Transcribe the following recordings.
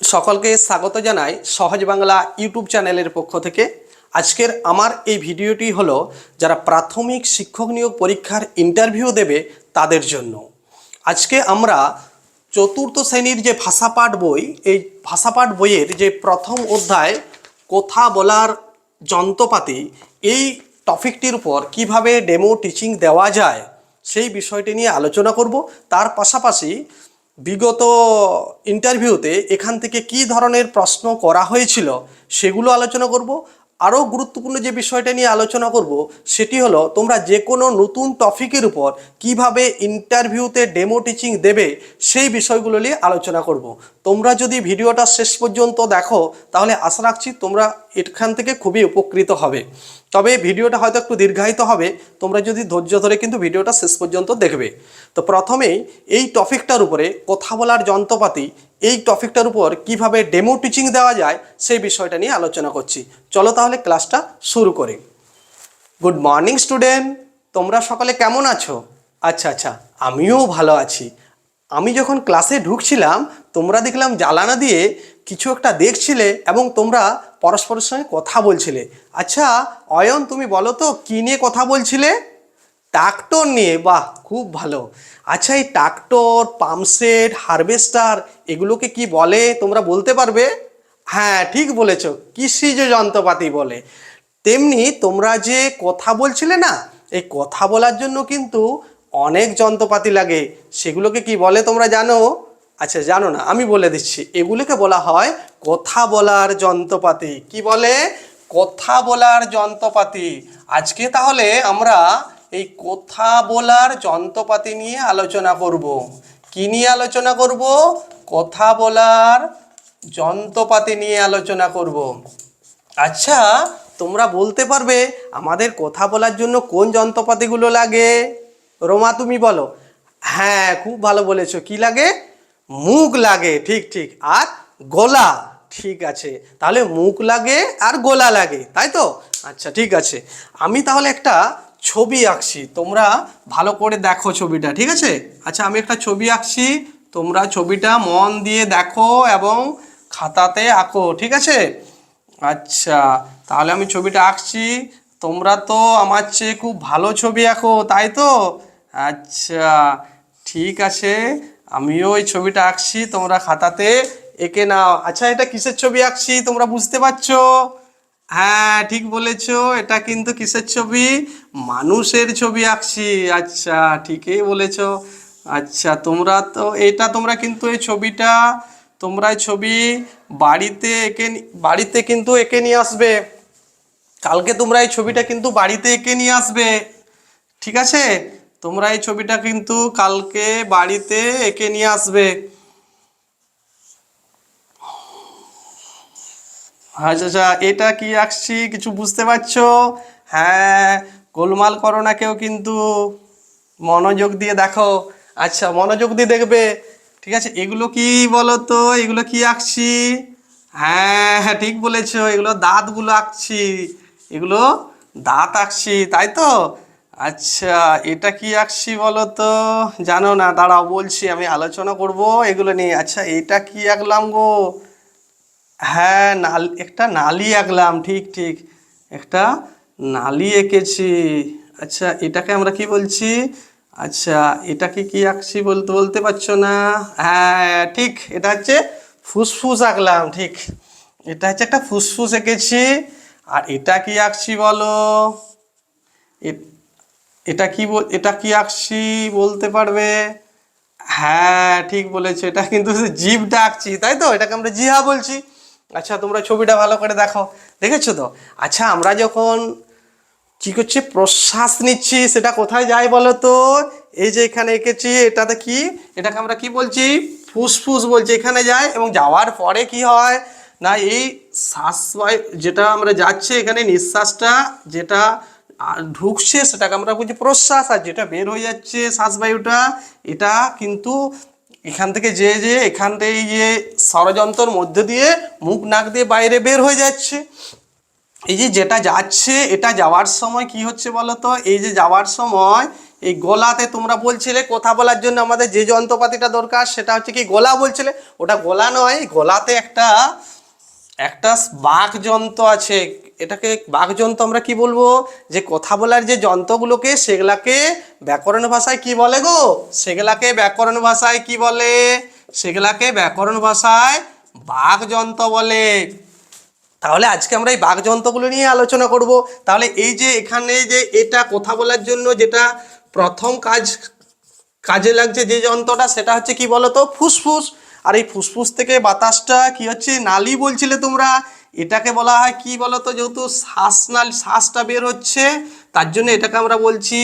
সকলকে স্বাগত জানাই সহজ বাংলা ইউটিউব চ্যানেলের পক্ষ থেকে। আজকের আমার এই ভিডিওটি হলো, যারা প্রাথমিক শিক্ষক নিয়োগ পরীক্ষার ইন্টারভিউ দেবে তাদের জন্য। আজকে আমরা চতুর্থ শ্রেণির যে ভাষাপাঠ বই, এই ভাষাপাঠ বইয়ের যে প্রথম অধ্যায়, কথা বলার যন্ত্রপাতি, এই টপিকটির উপর কীভাবে ডেমো টিচিং দেওয়া যায়, সেই বিষয়টি নিয়ে আলোচনা করব। তার পাশাপাশি বিগত ইন্টারভিউতে এখান থেকে কি ধরনের প্রশ্ন করা হয়েছিল সেগুলো আলোচনা করব। আরও গুরুত্বপূর্ণ যে বিষয়টা নিয়ে আলোচনা করব, সেটি হলো তোমরা যে কোনো নতুন টপিকের উপর কীভাবে ইন্টারভিউতে ডেমো টিচিং দেবে সেই বিষয়গুলো নিয়ে আলোচনা করব। তোমরা যদি ভিডিওটা শেষ পর্যন্ত দেখো, তাহলে আশা রাখছি তোমরা এখান থেকে খুবই উপকৃত হবে। তবে ভিডিওটা হয়তো একটু দীর্ঘায়িত হবে, তোমরা যদি ধৈর্য ধরে কিন্তু ভিডিওটা শেষ পর্যন্ত দেখবে। তো প্রথমেই এই টপিকটার উপরে কথা বলার যন্ত্রপাতি, এই টপিকটার উপর কীভাবে ডেমো টিচিং দেওয়া যায়, সেই বিষয়টা নিয়ে আলোচনা করছি। চলো তাহলে ক্লাসটা শুরু করি। গুড মর্নিং স্টুডেন্ট, তোমরা সকালে কেমন আছো? আচ্ছা আচ্ছা আমিও ভালো আছি। আমি যখন ক্লাসে ঢুকছিলাম, তোমরা দেখলাম জ্বালানা দিয়ে কিছু একটা দেখছিলে এবং তোমরা পরস্পরের সঙ্গে কথা বলছিলে। আচ্ছা অয়ন, তুমি বলো তো, কী নিয়ে কথা বলছিলে? ট্রাক্টর নিয়ে, বাহ, খুব ভালো। আচ্ছা এই ট্রাক্টর পাম্পসেট হারভেস্টার, এগুলোকে কি বলে? তোমরা বলতে পারবে? হ্যাঁ ঠিক বলেছ কৃষিজ যন্ত্রপাতি বলে। তেমনি তোমরা যে কথা বলছিলে না, এই কথা বলার জন্য কিন্তু অনেক যন্ত্রপাতি লাগে। সেগুলোকে কি বলে তোমরা জানো? আচ্ছা জানো না, আমি বলে দিচ্ছি, এগুলোকে বলা হয় কথা বলার যন্ত্রপাতি। কি বলে? কথা বলার যন্ত্রপাতি। আজকে তাহলে আমরা এই কথা বলার যন্ত্রপাতি নিয়ে আলোচনা করব। কি নিয়ে আলোচনা করব? কথা বলার যন্ত্রপাতি নিয়ে আলোচনা করব। আচ্ছা তোমরা বলতে পারবে, আমাদের কথা বলার জন্য কোন যন্ত্রপাতিগুলো লাগে? রোমা, তুমি বলো। হ্যাঁ খুব ভালো বলেছ। কি লাগে? মুখ লাগে, ঠিক ঠিক। আর গলা, ঠিক আছে। তাহলে মুখ লাগে আর গোলা লাগে, তাই তো? আচ্ছা ঠিক আছে। আমি তাহলে একটা ছবি আঁকছি, তোমরা ভালো করে দেখো ছবিটা, ঠিক আছে? আচ্ছা আমি একটা ছবি আঁকছি, তোমরা ছবিটা মন দিয়ে দেখো এবং খাতাতে আঁকো, ঠিক আছে? আচ্ছা তাহলে আমি ছবিটা আঁকছি। তোমরা তো আমার চেয়ে খুব ভালো ছবি আঁকো, তাই তো? আচ্ছা ঠিক আছে। আমিও ওই ছবিটা আঁকছি, তোমরা খাতাতে এঁকে নাও। আচ্ছা এটা কিসের ছবি আঁকছি তোমরা বুঝতে পারছ? হ্যাঁ ঠিক বলেছ, এটা কিন্তু কিসের ছবি? মানুষের ছবি আঁকছি। আচ্ছা ঠিকই বলেছ। আচ্ছা তোমরা তো, এটা তোমরা কিন্তু এই ছবিটা, তোমরা ছবি বাড়িতে এঁকে বাড়িতে কিন্তু এঁকে নিয়ে আসবে। কালকে তোমরা এই ছবিটা কিন্তু বাড়িতে এঁকে নিয়ে আসবে। ঠিক আছে? তোমরা এই ছবিটা কিন্তু কালকে বাড়িতে এঁকে নিয়ে আসবে। আচ্ছা আচ্ছা এটা কি আঁকছি? কিছু বুঝতে পারছ? হ্যাঁ গোলমাল করো না কেউ কিন্তু। মনোযোগ দিয়ে দেখো। আচ্ছা মনোযোগ দিয়ে দেখবে। ঠিক আছে, এগুলো কি বলো তো এগুলো কি আঁকছি? হ্যাঁ হ্যাঁ ঠিক বলেছ। এগুলো দাঁতগুলো আঁকছি। এগুলো দাঁত আঁকছি, তাই তো? আচ্ছা এটা কি আঁকছি বলো তো জানো না, দাঁড়াও বলছি, আমি আলোচনা করব এগুলো নিয়ে। আচ্ছা এটা কি আঁকলাম গো? হ্যাঁ নাল, একটা নালি আঁকলাম, ঠিক ঠিক। একটা নালি এঁকেছি। আচ্ছা এটাকে আমরা কি বলছি? আচ্ছা এটাকে কি আঁকছি বলতে বলতে পারছ না? হ্যাঁ ঠিক, এটা হচ্ছে ফুসফুস আঁকলাম, ঠিক। এটা হচ্ছে একটা ফুসফুস এঁকেছি। আর এটা কি আঁকছি বলো? এটা কি এটা কি আঁকছি বলতে পারবে? হ্যাঁ ঠিক বলেছ, এটা কিন্তু জিভটা আঁকছি তাই তো? এটাকে আমরা জিহা বলছি। আচ্ছা তোমরা ছবিটা ভালো করে দেখো। দেখেছ তো? আচ্ছা আমরা যখন কি করছি, প্রশ্বাস নিচ্ছি, সেটা কোথায় যায় বলো তো? এই যে এখানে এঁকেছি, এটাতে কি? এটাকে আমরা কি বলছি? ফুসফুস বলছি, এখানে যায় এবং যাওয়ার পরে কি হয়? না, এই শ্বাসবায়ু, যেটা আমরা যাচ্ছে এখানে, নিঃশ্বাসটা, যেটা ঢুকছে সেটাকে আমরা বলছি প্রশ্বাস, আর যেটা বের হয়ে যাচ্ছে শ্বাসবায়ুটা এটা কিন্তু এখান থেকে যে যে এখান থেকে যে ষড়যন্ত্রর মধ্যে দিয়ে মুখ নাক দিয়ে বাইরে বের হয়ে যাচ্ছে। এই যে যেটা যাচ্ছে, এটা যাওয়ার সময় কি হচ্ছে বলো তো এই যে যাওয়ার সময় এই গলাতে তোমরা বলছিলে কথা বলার জন্য আমাদের যে যন্ত্রপাতিটা দরকার সেটা হচ্ছে কি গলা বলছিলে? ওটা গলা নয়, গলাতে একটা একটা বাঘ যন্ত্র আছে এটাকে বাঘ যন্ত্র আমরা কি বলব? যে কথা বলার যে যন্ত্রগুলোকে সেগুলাকে ব্যাকরণ ভাষায় কি বলে গো? সেগুলাকে ব্যাকরণ ভাষায় কি বলে? সেগুলাকে ব্যাকরণ ভাষায় বাঘ যন্ত্র বলে। তাহলে আজকে আমরা এই বাঘযন্ত্রগুলো নিয়ে আলোচনা করব। তাহলে এই যে এখানে যে এটা কথা বলার জন্য যেটা প্রথম কাজ কাজে লাগছে যে যন্ত্রটা সেটা হচ্ছে কি বলতো? ফুসফুস। আর এই ফুসফুস থেকে বাতাসটা কি হচ্ছে? নালি বলছিলে তোমরা। এটাকে বলা হয় কি বলতো? যেহেতু শ্বাসনালী, শ্বাসটা বের হচ্ছে, তার জন্য এটাকে আমরা বলছি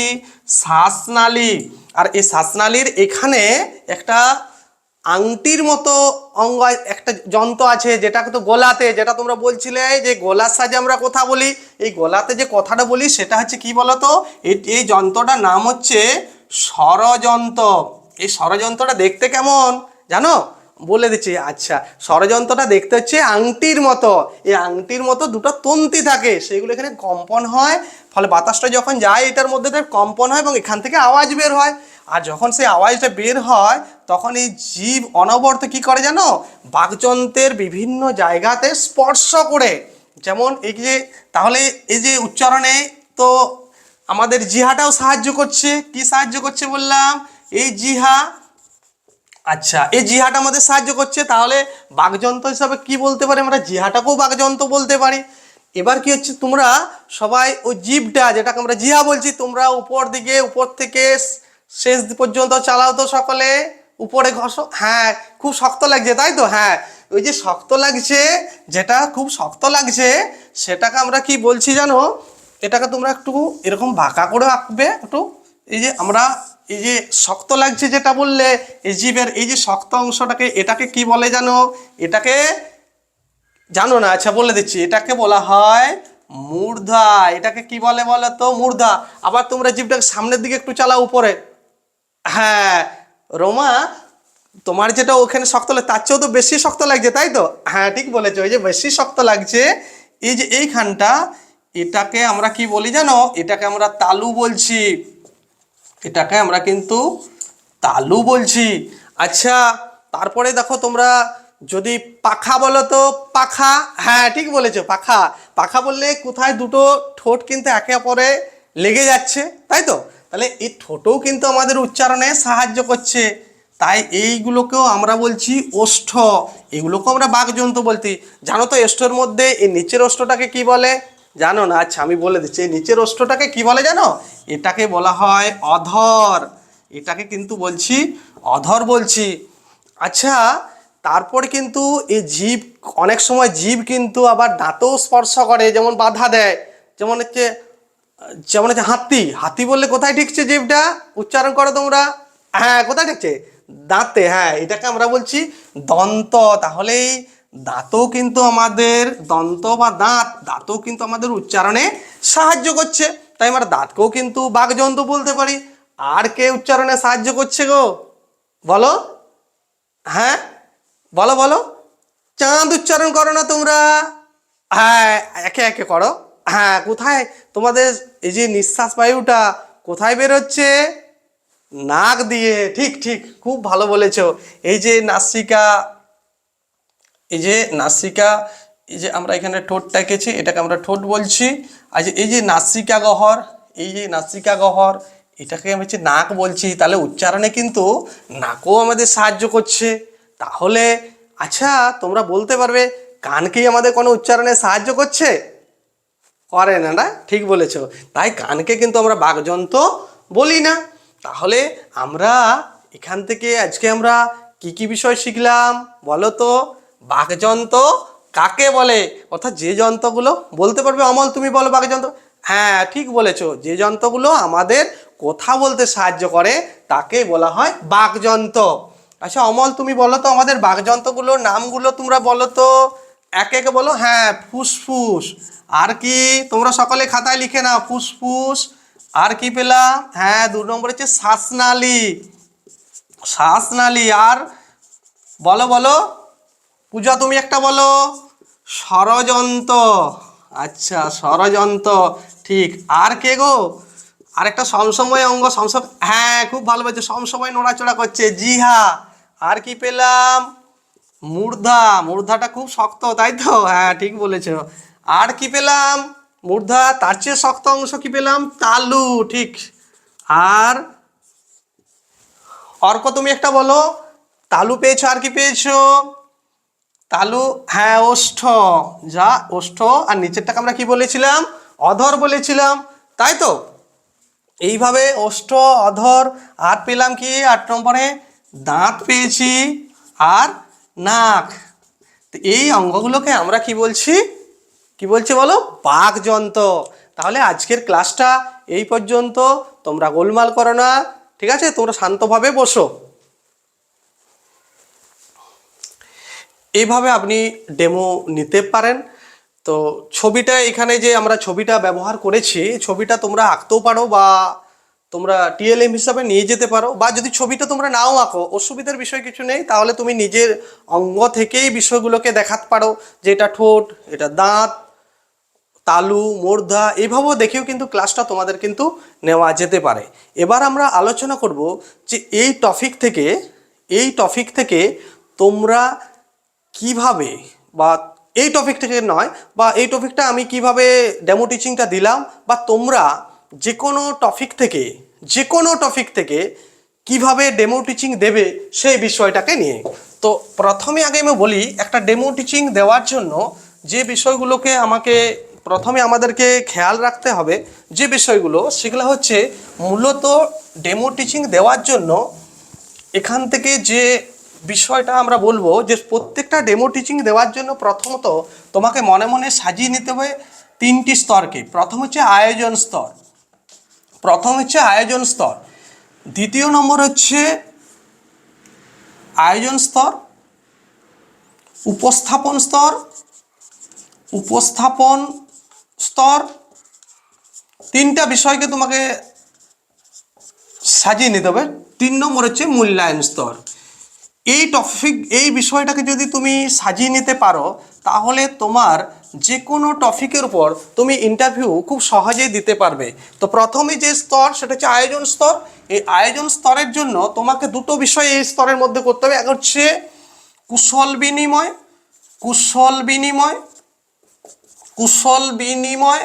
শ্বাসনালী। আর এই শ্বাসনালীর এখানে একটা আংটির মতো অঙ্গ, একটা যন্ত্র আছে যেটা তো গলাতে, যেটা তোমরা বলছিলে যে গলার সাজে আমরা কথা বলি। এই গলাতে যে কথাটা বলি সেটা হচ্ছে কি বলতো? এই এই যন্ত্রটার নাম হচ্ছে স্বরযন্ত্র। এই স্বরযন্ত্রটা দেখতে কেমন? জানো? বলে দিচ্ছি আচ্ছা ষড়যন্ত্রটা দেখতে হচ্ছে আংটির মতো। এই আংটির মতো দুটো তন্তি থাকে, সেগুলো এখানে কম্পন হয়, ফলে বাতাসটা যখন যায়, এটার মধ্যে তার কম্পন হয় এবং এখান থেকে আওয়াজ বের হয়। আর যখন সেই আওয়াজটা বের হয়, তখন এই জীব অনবরত কি করে জানো? বাকযন্ত্রের বিভিন্ন জায়গাতে স্পর্শ করে। যেমন এই যে, তাহলে এই যে উচ্চারণে তো আমাদের জিহাটাও সাহায্য করছে। কি সাহায্য করছে বললাম? এই জিহা আচ্ছা এই জিহাটা আমাদের সাহায্য করছে, তাহলে বাঘযন্ত্র হিসাবে কি বলতে পারি? আমরা জিহাটাকেও বাঘযন্ত্র বলতে পারি। এবার কি হচ্ছে, তোমরা সবাই ওই জিভটা যেটাকে আমরা জিহা বলছি, তোমরা উপর দিকে, উপর থেকে শেষ পর্যন্ত চালাও তো সকলে। উপরে ঘষো। হ্যাঁ খুব শক্ত লাগছে, তাই তো? হ্যাঁ ওই যে শক্ত লাগছে, যেটা খুব শক্ত লাগছে, সেটাকে আমরা কি বলছি জানো? এটাকে তোমরা একটু এরকম বাঁকা করে আঁকবে, একটু, এই যে আমরা এই যে শক্ত লাগছে যেটা বললে, এই জীবের, এই যে শক্ত অংশটাকে, এটাকে কি বলে জানো? এটাকে, জানো না? আচ্ছা বলে দিচ্ছি। এটাকে বলা হয় মূর্ধা। এটাকে কি বলে বলো তো? মূর্ধা। আবার তোমরা জীবটাকে সামনের দিকে একটু চালাও উপরে। হ্যাঁ। রোমা, তোমার যেটা ওখানে শক্ত লাগে তার চেয়েও তো বেশি শক্ত লাগছে, তাই তো? হ্যাঁ ঠিক বলেছ। এই যে বেশি শক্ত লাগছে, এই যে এইখানটা, এটাকে আমরা কি বলি জানো? এটাকে আমরা তালু বলছি। এটাকে আমরা কিন্তু তালু বলছি। আচ্ছা তারপরে দেখো তোমরা যদি পাখা বলো তো, পাখা হ্যাঁ ঠিক বলেছ, পাখা। পাখা বললে কোথায় দুটো ঠোঁট কিন্তু একে অপরে লেগে যাচ্ছে, তাই তো? তাহলে এই ঠোঁটও কিন্তু আমাদের উচ্চারণে সাহায্য করছে। তাই এইগুলোকেও আমরা বলছি ওষ্ঠ। এগুলোকেও আমরা বাঘযন্ত্র বলছি। জানো তো এষ্ঠর মধ্যে এই নিচের ওষ্ঠটাকে কি বলে? জানো না? আচ্ছা আমি বলে দিচ্ছি, এই নিচের ওষ্ঠটাকে কি বলে জানো? এটাকে বলা হয় অধর। এটাকে কিন্তু বলছি অধর বলছি। আচ্ছা তারপর কিন্তু এই জীব, অনেক সময় জীব কিন্তু আবার দাঁতেও স্পর্শ করে, যেমন বাধা দেয়। যেমন হচ্ছে যেমন হচ্ছে হাতি। হাতি বললে কোথায় ঠিকছে জীবটা? উচ্চারণ করো তোমরা। হ্যাঁ কোথায় ঠিকছে দাঁতে হ্যাঁ এটাকে আমরা বলছি দন্ত। তাহলে এই দাঁতও কিন্তু আমাদের দন্ত বা দাঁত, দাঁতও কিন্তু আমাদের উচ্চারণে সাহায্য করছে। তাই আমরা দাঁতকেও কিন্তু বাঘযন্ত্র বলতে পারি। আর কে উচ্চারণে সাহায্য করছে গো? বলো। হ্যাঁ? বলো বলো। চাঁদ উচ্চারণ করো না তোমরা। হ্যাঁ একে একে করো। হ্যাঁ কোথায়? তোমাদের এই যে নিঃশ্বাস বায়ুটা কোথায় বেরোচ্ছে? নাক দিয়ে। ঠিক ঠিক, খুব ভালো বলেছ। এই যে নাসিকা এই যে নাসিকা, এই যে আমরা এখানে ঠোঁটটা এঁকেছি এটাকে আমরা ঠোঁট বলছি। আর এই যে নাসিকা গহর এই যে নাসিকা গহর এটাকে আমি হচ্ছে নাক বলছি। তাহলে উচ্চারণে কিন্তু নাকও আমাদের সাহায্য করছে। তাহলে আচ্ছা তোমরা বলতে পারবে কান কি আমাদের কোনো উচ্চারণে সাহায্য করছে? করে না না? ঠিক বলেছ। তাই কানকে কিন্তু আমরা বাগযন্ত্র বলি না। তাহলে আমরা এখান থেকে আজকে আমরা কি কি বিষয় শিখলাম? বলো তো। বাগযন্ত্র কাকে বলে? অর্থাৎ যে যন্ত্রগুলো বলতে পারবে অমল, তুমি বলো বাগযন্ত্র হ্যাঁ ঠিক বলেছ। যে যন্ত্রগুলো আমাদের কথা বলতে সাহায্য করে, তাকে বলা হয় বাগযন্ত্র আচ্ছা অমল, তুমি বলো তো, আমাদের বাগযন্ত্রগুলোর নামগুলো তোমরা বলো তো। একে একে বলো। হ্যাঁ ফুসফুস। আর কি? তোমরা সকলে খাতায় লিখে নাও, ফুসফুস। আর কি পেলাম হ্যাঁ দু নম্বর হচ্ছে শ্বাসনালী। শ্বাসনালী, আর বলো বলো। পূজা, তুমি একটা বলো? ষড়যন্ত্র। আচ্ছা ষড়যন্ত্র। ঠিক। আর কে গো? আরেকটা সমসময় অঙ্গ, সমসম হ্যাঁ খুব ভালো পেয়েছে সমসময় নড়াচড়া করছে। জি হ্যাঁ আর কি পেলাম? মূর্ধা। মূর্ধাটা খুব শক্ত, তাই তো? হ্যাঁ ঠিক বলেছ। আর কি পেলাম? মূর্ধা, তার চেয়ে শক্ত অংশ কি পেলাম? তালু, ঠিক। আর অর্ক, তুমি একটা বলো? তালু পেয়েছ, আর কি পেয়েছ? তালু হ্যাঁ ওষ্ঠ। যা, ওষ্ঠ। আর নিচেরটাকে আমরা কি বলেছিলাম? অধর বলেছিলাম। তাই তো? এইভাবে ওষ্ঠ, অধর আর পেলাম কি? আট নম্বরে দাঁত পেয়েছি আর নাক। এই অঙ্গগুলোকে আমরা কি বলছি? কি বলছি বলো? বাঘযন্ত্র। তাহলে আজকের ক্লাসটা এই পর্যন্ত। তোমরা গোলমাল করো না। ঠিক আছে? তোমরা শান্তভাবে বসো। এইভাবে আপনি ডেমো নিতে পারেন। তো ছবিটা এখানে যে আমরা ছবিটা ব্যবহার করেছি, ছবিটা তোমরা আঁকতেও পারো বা তোমরা টিএলএম হিসাবে নিয়ে যেতে পারো বা যদি ছবিটা তোমরা নাও আঁকো, অসুবিধার বিষয় কিছু নেই। তাহলে তুমি নিজের অঙ্গ থেকেই বিষয়গুলোকে দেখাতে পারো। যে এটা ঠোঁট, এটা দাঁত, তালু মোর্ধা এইভাবেও দেখেও কিন্তু ক্লাসটা তোমাদের কিন্তু নেওয়া যেতে পারে। এবার আমরা আলোচনা করব যে এই টপিক থেকে, এই টপিক থেকে তোমরা কীভাবে বা এই টপিক থেকে নয়, বা এই টপিকটা আমি কীভাবে ডেমো টিচিংটা দিলাম, বা তোমরা যে কোনো টপিক থেকে যে কোনো টপিক থেকে কীভাবে ডেমো টিচিং দেবে সেই বিষয়টাকে নিয়ে। তো প্রথমে আগে আমি বলি, একটা ডেমো টিচিং দেওয়ার জন্য যে বিষয়গুলোকে আমাকে প্রথমে আমাদেরকে খেয়াল রাখতে হবে, যে বিষয়গুলো, সেগুলো হচ্ছে মূলত ডেমো টিচিং দেওয়ার জন্য এখান থেকে যে বিষয়টা আমরা বলব যে প্রত্যেকটা ডেমো টিচিং দেওয়ার জন্য প্রথমত তোমাকে মনে মনে সাজিয়ে নিতে হবে তিনটি স্তরকে। প্রথম হচ্ছে আয়োজন স্তর। প্রথম হচ্ছে আয়োজন স্তর। দ্বিতীয় নম্বর হচ্ছে আয়োজন স্তর, উপস্থাপন স্তর উপস্থাপন স্তর। তিনটা বিষয়কে তোমাকে সাজিয়ে নিতে হবে। তিন নম্বর হচ্ছে মূল্যায়ন স্তর। এই টপিক এই বিষয়টাকে যদি তুমি সাজিয়ে নিতে পারো, তাহলে তোমার যে কোনো টপিকের উপর তুমি ইন্টারভিউ খুব সহজেই দিতে পারবে। তো প্রথমে যে স্তর, সেটা হচ্ছে আয়োজন স্তর। এই আয়োজন স্তরের জন্য তোমাকে দুটো বিষয় এই স্তরের মধ্যে করতে হবে। এক হচ্ছে কুশল বিনিময় কুশল বিনিময় কুশল বিনিময়।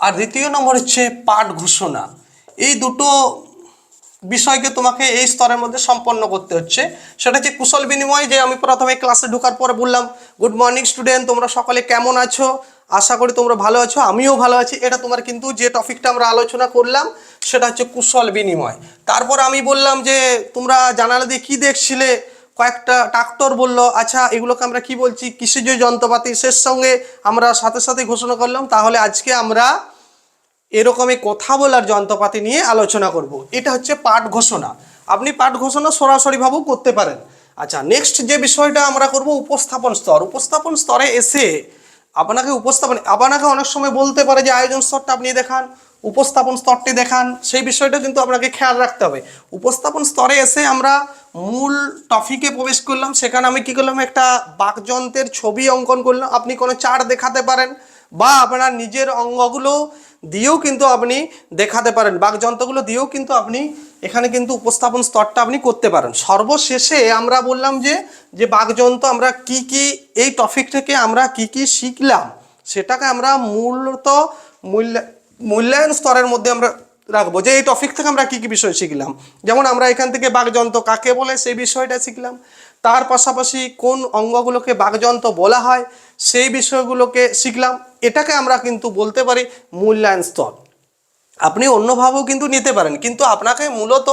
আর দ্বিতীয় নম্বর হচ্ছে পাঠ ঘোষণা। এই দুটো বিষয়কে তোমাকে এই স্তরের মধ্যে সম্পন্ন করতে হচ্ছে। সেটা হচ্ছে কুশল বিনিময়, যে আমি প্রথমে ক্লাসে ঢোকার পরে বললাম গুড মর্নিং স্টুডেন্ট তোমরা সকলে কেমন আছো? আশা করি তোমরা ভালো আছো, আমিও ভালো আছি। এটা তোমার কিন্তু যে টপিকটা আমরা আলোচনা করলাম, সেটা হচ্ছে কুশল বিনিময়। তারপর আমি বললাম যে, তোমরা জানালা দিয়ে কী দেখছিলে? কয়েকটা ট্রাক্টর বলল আচ্ছা এগুলোকে আমরা কি বলছি? কৃষিজ যন্ত্রপাতি সঙ্গে আমরা সাথে সাথে ঘোষণা করলাম, তাহলে আজকে আমরা এরকমই কথা বলার যন্ত্রপাতি নিয়ে আলোচনা করব। এটা হচ্ছে পাঠ ঘোষণা। আপনি পাঠ ঘোষণা সরাসরিভাবেও করতে পারেন। আচ্ছা নেক্সট যে বিষয়টা আমরা করব উপস্থাপন স্তর। উপস্থাপন স্তরে এসে আপনাকে উপস্থাপন আপনাকে অনেক সময় বলতে পারে যে আয়োজন স্তরটা আপনি দেখান, উপস্থাপন স্তরটি দেখান, সেই বিষয়টা কিন্তু আপনাকে খেয়াল রাখতে হবে। উপস্থাপন স্তরে এসে আমরা মূল টপিকে প্রবেশ করলাম। সেখানে আমি কি করলাম? একটা বাকযন্ত্রের ছবি অঙ্কন করলাম। আপনি কোনো চার্ট দেখাতে পারেন। বা আপনার নিজের অঙ্গগুলো দিয়েও কিন্তু আপনি দেখাতে পারেন। বাকযন্ত্রগুলো দিয়েও কিন্তু আপনি এখানে কিন্তু উপস্থাপন স্তরটা আপনি করতে পারেন। সর্বশেষে আমরা বললাম যে যে বাকযন্ত্র আমরা কি কি, এই টপিক থেকে আমরা কি কি শিখলাম, সেটাকে আমরা মূলত মূল্যা, মূল্যায়ন স্তরের মধ্যে আমরা রাখব। যে এই টপিক থেকে আমরা কী কী বিষয় শিখলাম, যেমন আমরা এখান থেকে বাঘযন্ত্র কাকে বলে সেই বিষয়টা শিখলাম। তার পাশাপাশি কোন অঙ্গগুলোকে বাঘযন্ত্র বলা হয় সেই বিষয়গুলোকে শিখলাম। এটাকে আমরা কিন্তু বলতে পারি মূল্যায়ন স্তর। আপনি অন্যভাবেও কিন্তু নিতে পারেন, কিন্তু আপনাকে মূলত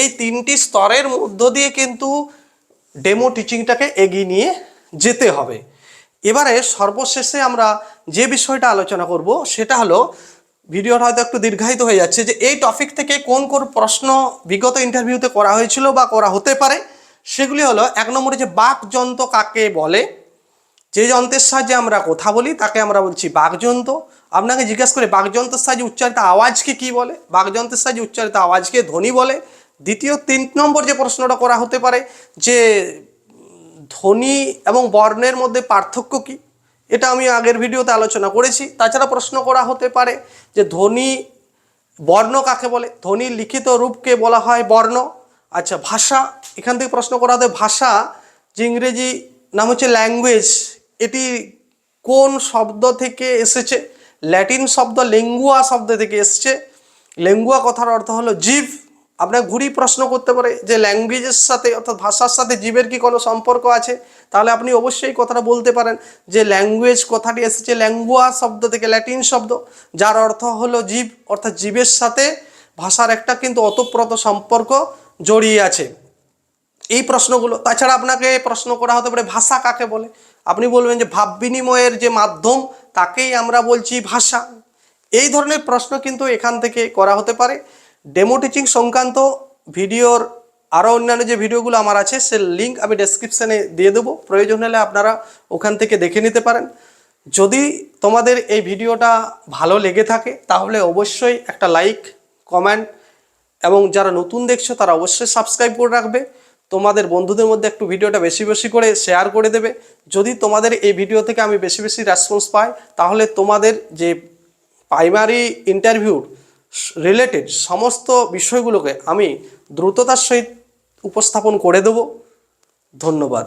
এই তিনটি স্তরের মধ্য দিয়ে কিন্তু ডেমো টিচিংটাকে এগিয়ে নিয়ে যেতে হবে। এবারে সর্বশেষে আমরা যে বিষয়টা আলোচনা করব, সেটা হলো, ভিডিওটা হয়তো একটু দীর্ঘায়িত হয়ে যাচ্ছে যে এই টপিক থেকে কোন কোন প্রশ্ন বিগত ইন্টারভিউতে করা হয়েছিল বা করা হতে পারে, সেগুলি হলো এক নম্বরে যে বাকযন্ত্র কাকে বলে যে যন্ত্রের সাহায্যে আমরা কথা বলি, তাকে আমরা বলছি বাঘযন্ত্র আপনাকে জিজ্ঞেস করে বাকযন্ত্রের সাহায্যে উচ্চারিত আওয়াজকে কি বলে? বাঘযন্ত্রের সাহায্যে উচ্চারিত আওয়াজকে ধ্বনি বলে। দ্বিতীয়, তিন নম্বর যে প্রশ্নটা করা হতে পারে, যে ধ্বনি এবং বর্ণের মধ্যে পার্থক্য কি? এটা আমি আগের ভিডিওতে আলোচনা করেছি। তাছাড়া প্রশ্ন করা হতে পারে যে ধ্বনি, বর্ণ কাকে বলে? ধ্বনির লিখিত রূপকে বলা হয় বর্ণ। আচ্ছা ভাষা, এখান থেকে প্রশ্ন করা হতে ভাষা যে ইংরেজি নাম হচ্ছে ল্যাঙ্গুয়েজ এটি কোন শব্দ থেকে এসেছে? ল্যাটিন শব্দ লেঙ্গুয়া শব্দ থেকে এসেছে। লেঙ্গুয়া কথার অর্থ হলো জীব। আপনার ঘুরি প্রশ্ন করতে পারে যে ল্যাঙ্গুয়েজের সাথে অর্থাৎ ভাষার সাথে জীবের কি কোনো সম্পর্ক আছে? তাহলে আপনি অবশ্যই কথাটা বলতে পারেন যে ল্যাঙ্গুয়েজ কথাটি এসেছে ল্যাঙ্গুয়া শব্দ থেকে ল্যাটিন শব্দ, যার অর্থ হলো জীব। অর্থাৎ জীবের সাথে ভাষার একটা কিন্তু অতপ্রত সম্পর্ক জড়িয়ে আছে। এই প্রশ্নগুলো, তাছাড়া আপনাকে প্রশ্ন করা হতে পারে, ভাষা কাকে বলে? আপনি বলবেন যে ভাব বিনিময়ের যে মাধ্যম, তাকেই আমরা বলছি ভাষা। এই ধরনের প্রশ্ন কিন্তু এখান থেকে করা হতে পারে। ডেমো টিচিং সংক্রান্ত ভিডিওর আরও অন্যান্য যে ভিডিওগুলো আমার আছে, সে লিঙ্ক আমি ডেসক্রিপশানে দিয়ে দেবো। প্রয়োজন হলে আপনারা ওখান থেকে দেখে নিতে পারেন। যদি তোমাদের এই ভিডিওটা ভালো লেগে থাকে, তাহলে অবশ্যই একটা লাইক কমেন্ট এবং যারা নতুন দেখছ, তারা অবশ্যই সাবস্ক্রাইব করে রাখবে। তোমাদের বন্ধুদের মধ্যে একটু ভিডিওটা বেশি বেশি করে শেয়ার করে দেবে। যদি তোমাদের এই ভিডিও থেকে আমি বেশি বেশি রেসপন্স পাই, তাহলে তোমাদের যে প্রাইমারি ইন্টারভিউর রিলেটেড সমস্ত বিষয়গুলোকে আমি দ্রুততার সহিত উপস্থাপন করে দেব। ধন্যবাদ।